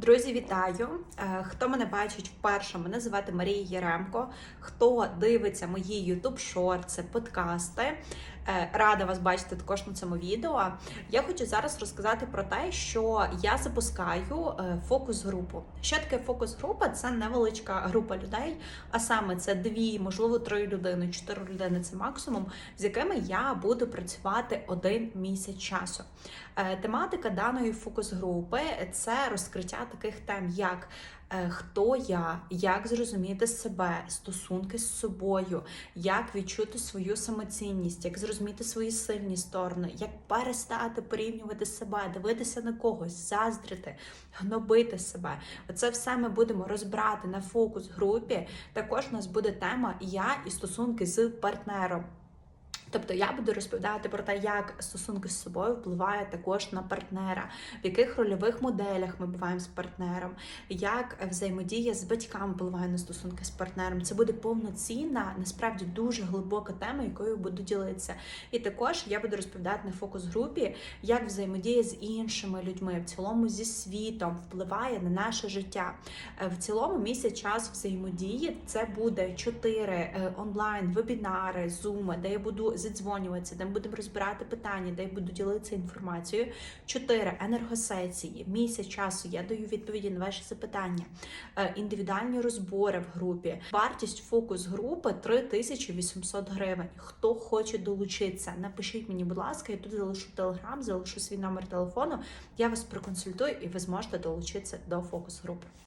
Друзі, вітаю! Е, Хто мене бачить вперше, мене звати Марія Єремко. Хто дивиться мої YouTube шорти, подкасти, е, рада вас бачити також на цьому відео. Я хочу зараз розказати про те, що я запускаю е, фокус-групу. Що таке фокус-група? Це невеличка група людей, а саме це дві, можливо, три людини, чотири людини це максимум, з якими я буду працювати один місяць часу. Тематика даної фокус-групи це розкриття таких тем, як е, хто я, як зрозуміти себе, стосунки з собою, як відчути свою самоцінність, як зрозуміти свої сильні сторони, як перестати порівнювати себе, дивитися на когось, заздрити, гнобити себе. Оце все ми будемо розбирати на фокус-групі. Також у нас буде тема Я і стосунки з партнером. Тобто я буду розповідати про те, як стосунки з собою впливають також на партнера, в яких рольових моделях ми буваємо з партнером, як взаємодія з батьками впливає на стосунки з партнером. Це буде повноцінна, насправді дуже глибока тема, якою буду ділитися. І також я буду розповідати на фокус-групі, як взаємодія з іншими людьми, в цілому зі світом впливає на наше життя. Е, В цілому місяць час взаємодії це буде чотири онлайн вебінари, зуми, де я буду задзвонюватися, де ми будемо розбирати питання, де я буду ділитися інформацією. Чотири енергосесії, місяць часу. Я даю відповіді на ваші запитання, Е, індивідуальні розбори в групі. Вартість фокус групи 3800 гривень. Хто хоче долучитися, напишіть мені, будь ласка, я тут залишу телеграм, залишу свій номер телефону. Я вас проконсультую і ви зможете долучитися до фокус групи.